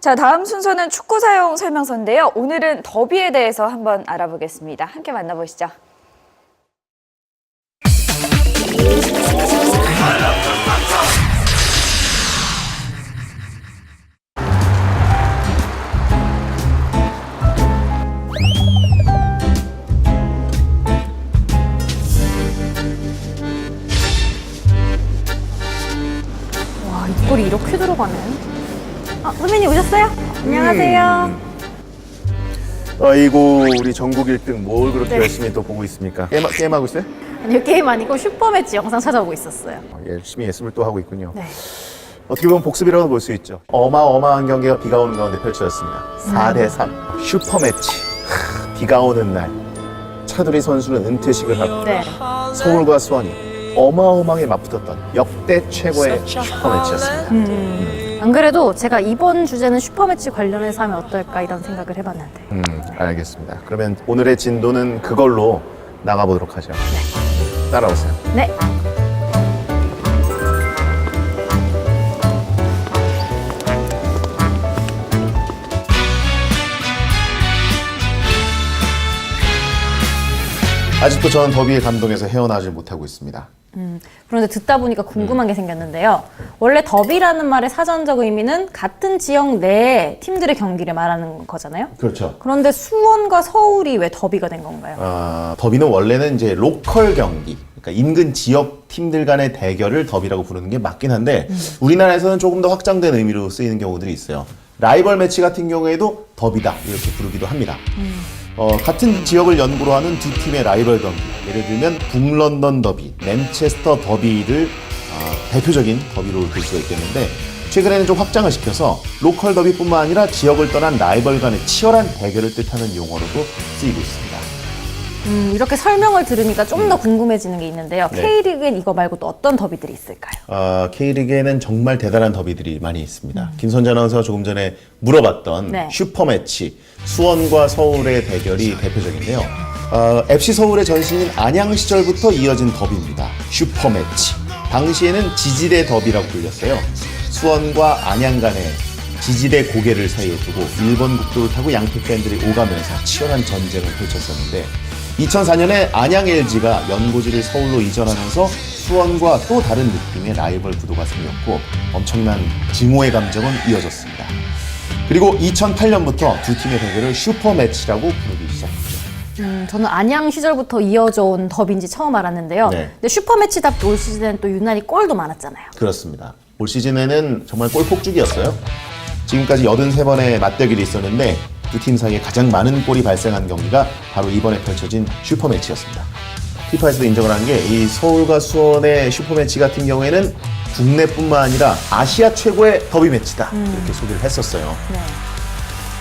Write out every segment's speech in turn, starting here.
자, 다음 순서는 축구 사용 설명서인데요. 오늘은 더비에 대해서 한번 알아보겠습니다. 함께 만나보시죠. 아, 선배님 오셨어요? 안녕하세요. 아이고 우리 전국 1등 뭘 그렇게 네. 열심히 또 보고 있습니까? 게임, 게임하고 있어요? 아니요, 게임 아니고 슈퍼매치 영상 찾아보고 있었어요. 어, 열심히 예습을 또 하고 있군요. 네. 어떻게 보면 복습이라고 볼 수 있죠. 어마어마한 경기가 비가 오는 가운데 펼쳐졌습니다. 4대 3 슈퍼매치. 하, 비가 오는 날 차두리 선수는 은퇴식을 하고 네. 서울과 수원이 어마어마하게 맞붙었던 역대 최고의 슈퍼매치였습니다. 안 그래도 제가 이번 주제는 슈퍼매치 관련해서 하면 어떨까 이런 생각을 해봤는데. 음, 알겠습니다. 그러면 오늘의 진도는 그걸로 나가보도록 하죠. 따라오세요. 네. 아직도 저는 더비의 감동에서 헤어나지 못하고 있습니다. 그런데 듣다 보니까 궁금한 게 생겼는데요. 원래 더비라는 말의 사전적 의미는 같은 지역 내 팀들의 경기를 말하는 거잖아요. 그렇죠. 그런데 수원과 서울이 왜 더비가 된 건가요? 아, 더비는 원래는 이제 로컬 경기, 그러니까 인근 지역 팀들 간의 대결을 더비라고 부르는 게 맞긴 한데 우리나라에서는 조금 더 확장된 의미로 쓰이는 경우들이 있어요. 라이벌 매치 같은 경우에도 더비다 이렇게 부르기도 합니다. 어, 같은 지역을 연구로 하는 두 팀의 라이벌 경기, 예를 들면 북런던 더비, 맨체스터 더비를 어, 대표적인 더비로 볼 수가 있겠는데 최근에는 좀 확장을 시켜서 로컬 더비뿐만 아니라 지역을 떠난 라이벌 간의 치열한 대결을 뜻하는 용어로도 쓰이고 있습니다. 음, 이렇게 설명을 들으니까 좀 더 궁금해지는 게 있는데요. 네. K리그엔 이거 말고 또 어떤 더비들이 있을까요? 어, K리그에는 정말 대단한 더비들이 많이 있습니다. 김선재 아나운서가 조금 전에 물어봤던 네. 슈퍼매치 수원과 서울의 대결이 대표적인데요. 어, FC 서울의 전신인 안양 시절부터 이어진 더비입니다. 슈퍼매치. 당시에는 지지대 더비라고 불렸어요. 수원과 안양 간의 지지대 고개를 사이에 두고 일본 국도를 타고 양팀 팬들이 오가면서 치열한 전쟁을 펼쳤었는데 2004년에 안양 LG가 연고지를 서울로 이전하면서 수원과 또 다른 느낌의 라이벌 구도가 생겼고 엄청난 증오의 감정은 이어졌습니다. 그리고 2008년부터 두 팀의 대결을 슈퍼 매치라고 부르기 시작했죠. 음, 저는 안양 시절부터 이어져 온 더비인지 처음 알았는데요. 네. 근데 슈퍼매치답게 올 시즌엔 또 유난히 골도 많았잖아요. 그렇습니다. 올 시즌에는 정말 골 폭죽이었어요. 지금까지 83번의 맞대결이 있었는데 두 팀 사이에 가장 많은 골이 발생한 경기가 바로 이번에 펼쳐진 슈퍼매치였습니다. 피파에서도 인정을 한 게 이 서울과 수원의 슈퍼매치 같은 경우에는 국내뿐만 아니라 아시아 최고의 더비 매치다 이렇게 소개를 했었어요. 네.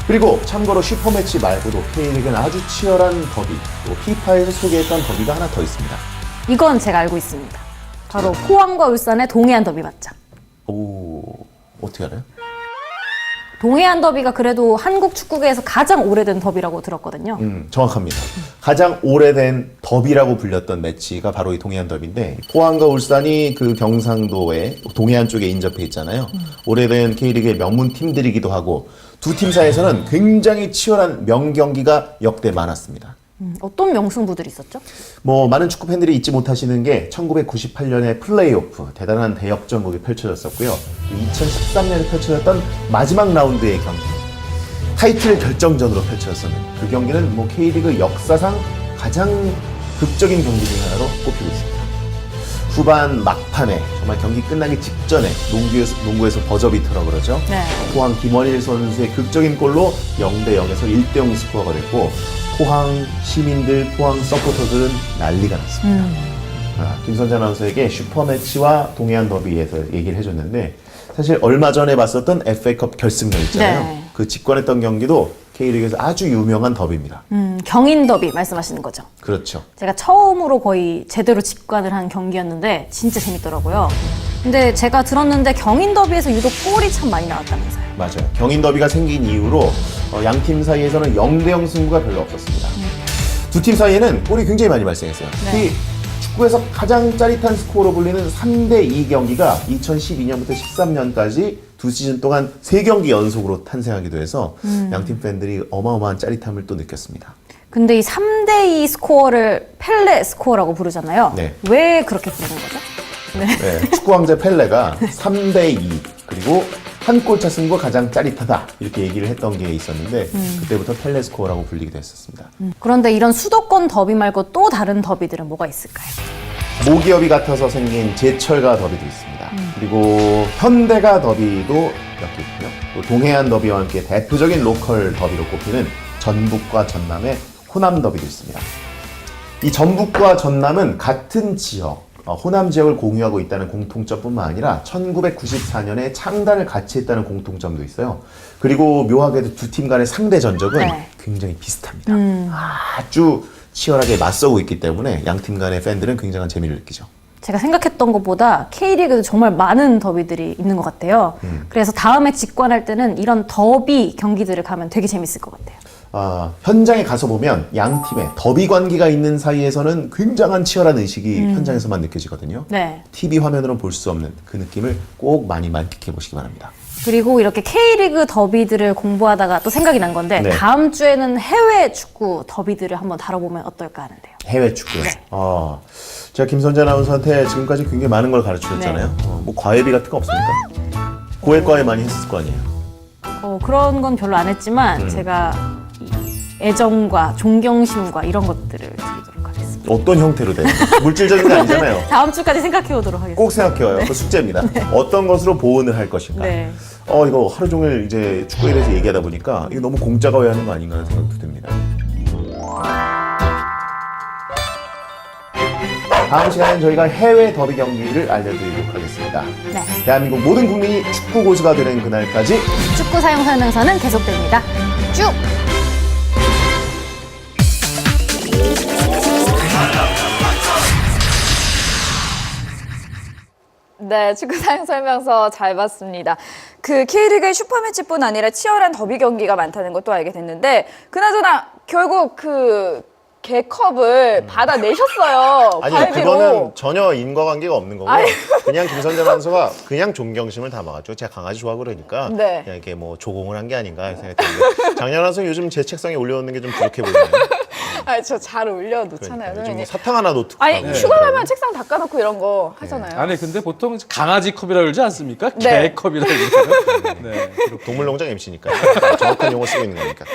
그리고 참고로 슈퍼매치 말고도 K리그는 아주 치열한 더비, 또 피파에서 소개했던 더비가 하나 더 있습니다. 이건 제가 알고 있습니다. 바로 포항과 울산의 동해안 더비 맞죠? 오, 어떻게 알아요? 동해안 더비가 그래도 한국 축구계에서 가장 오래된 더비라고 들었거든요. 음, 정확합니다. 가장 오래된 더비라고 불렸던 매치가 바로 이 동해안 더비인데 포항과 울산이 그 경상도의 동해안 쪽에 인접해 있잖아요. 오래된 K리그의 명문 팀들이기도 하고 두 팀 사이에서는 굉장히 치열한 명경기가 역대 많았습니다. 음, 어떤 명승부들이 있었죠? 뭐 많은 축구 팬들이 잊지 못하시는 게 1998년의 플레이오프 대단한 대역전국이 펼쳐졌었고요. 2013년에 펼쳐졌던 마지막 라운드의 경기 타이틀 결정전으로 펼쳐졌었는데 그 경기는 뭐 K리그 역사상 가장 극적인 경기 중 하나로 꼽히고 있습니다. 후반 막판에 정말 경기 끝나기 직전에 농구에서, 농구에서 버저비터라고 그러죠. 네. 포항 김원일 선수의 극적인 골로 0대 0에서 1대 0 스코어가 됐고 포항 시민들, 포항 서포터들은 난리가 났습니다. 아, 김선재 아나운서에게 슈퍼매치와 동해안 더비에서 얘기를 해줬는데 사실 얼마 전에 봤었던 FA컵 결승전 있잖아요. 네. 그 직관했던 경기도 K리그에서 아주 유명한 더비입니다. 음, 경인 더비 말씀하시는 거죠. 그렇죠. 제가 처음으로 거의 제대로 직관을 한 경기였는데 진짜 재밌더라고요. 근데 제가 들었는데 경인 더비에서 유독 골이 참 많이 나왔다면서요. 맞아요. 경인 더비가 생긴 이후로 어, 양팀 사이에서는 0대0 승부가 별로 없었습니다. 두 팀 사이에는 골이 굉장히 많이 발생했어요. 네. 특히 축구에서 가장 짜릿한 스코어로 불리는 3대2 경기가 2012년부터 13년까지 두 시즌 동안 세 경기 연속으로 탄생하기도 해서 양팀 팬들이 어마어마한 짜릿함을 또 느꼈습니다. 근데 이 3대2 스코어를 펠레 스코어라고 부르잖아요. 네. 왜 그렇게 부르는 거죠? 네, 축구 왕자 펠레가 3대 2 그리고 한 골 차 승부가 가장 짜릿하다 이렇게 얘기를 했던 게 있었는데 그때부터 펠레 스코어라고 불리기도 했었습니다. 그런데 이런 수도권 더비 말고 또 다른 더비들은 뭐가 있을까요? 모기업이 같아서 생긴 제철가 더비도 있습니다. 그리고 현대가 더비도 몇 개 있고요. 또 동해안 더비와 함께 대표적인 로컬 더비로 꼽히는 전북과 전남의 호남 더비도 있습니다. 이 전북과 전남은 같은 지역, 어, 호남 지역을 공유하고 있다는 공통점뿐만 아니라 1994년에 창단을 같이 했다는 공통점도 있어요. 그리고 묘하게도 두 팀 간의 상대 전적은 네. 굉장히 비슷합니다. 아주 치열하게 맞서고 있기 때문에 양 팀 간의 팬들은 굉장한 재미를 느끼죠. 제가 생각했던 것보다 K리그도 정말 많은 더비들이 있는 것 같아요. 그래서 다음에 직관할 때는 이런 더비 경기들을 가면 되게 재밌을 것 같아요. 아, 현장에 가서 보면 양 팀의 더비 관계가 있는 사이에서는 굉장한 치열한 의식이 현장에서만 느껴지거든요. 네. TV 화면으로는 볼 수 없는 그 느낌을 꼭 많이 만끽해 보시기 바랍니다. 그리고 이렇게 K리그 더비들을 공부하다가 또 생각이 난 건데 네. 다음 주에는 해외 축구 더비들을 한번 다뤄보면 어떨까 하는데요. 해외 축구요. 아, 제가 김선재 아나운서한테 지금까지 굉장히 많은 걸 가르쳐줬잖아요. 어, 뭐 과외비 같은 거 없습니까? 고액 과외 많이 했을 거 아니에요. 어, 그런 건 별로 안 했지만 음. 제가 이 애정과 존경심과 이런 것들을 드리도록 하겠습니다. 어떤 형태로 돼요? 물질적인 게 아니잖아요. 다음 주까지 생각해 오도록 하겠습니다. 꼭 생각해요. 그 숙제입니다. 어떤 것으로 보온을 할 것인가. 네. 어 이거 하루 종일 이제 축구에 대해서 얘기하다 보니까 이거 너무 공짜 가외하는 거 아닌가 하는 생각도 듭니다. 다음 시간엔 저희가 해외 더비 경기를 알려드리도록 하겠습니다. 네. 대한민국 모든 국민이 축구 고수가 되는 그날까지 축구 사용 설명서는 계속됩니다. 쭉! 네, 축구 사용 설명서 잘 봤습니다. 그 K리그의 슈퍼매치뿐 아니라 치열한 더비 경기가 많다는 것도 알게 됐는데 그나저나 결국 그 개컵을 받아내셨어요. 음. 아니 과외비로. 그거는 전혀 인과관계가 없는 거고 아유. 그냥 김선재 선수가 그냥 존경심을 담아가지고 제가 강아지 좋아하고 그러니까 네. 그냥 이렇게 뭐 조공을 한 게 아닌가 생각이 드는데 장현 선수 요즘 제 책상에 올려놓는 게 좀 부족해 보이네요. 아니, 저 잘 올려 놓잖아요. 그러니까 요즘 뭐 선생님. 사탕 하나 놓고 아니, 가고. 휴가하면 책상 닦아놓고 이런 거 하잖아요. 아니 근데 보통 강아지 컵이라 그러지 않습니까? 네. 개 컵이라 그러잖아요. 네. 동물농장 MC니까 정확한 용어 쓰고 있는 거니까.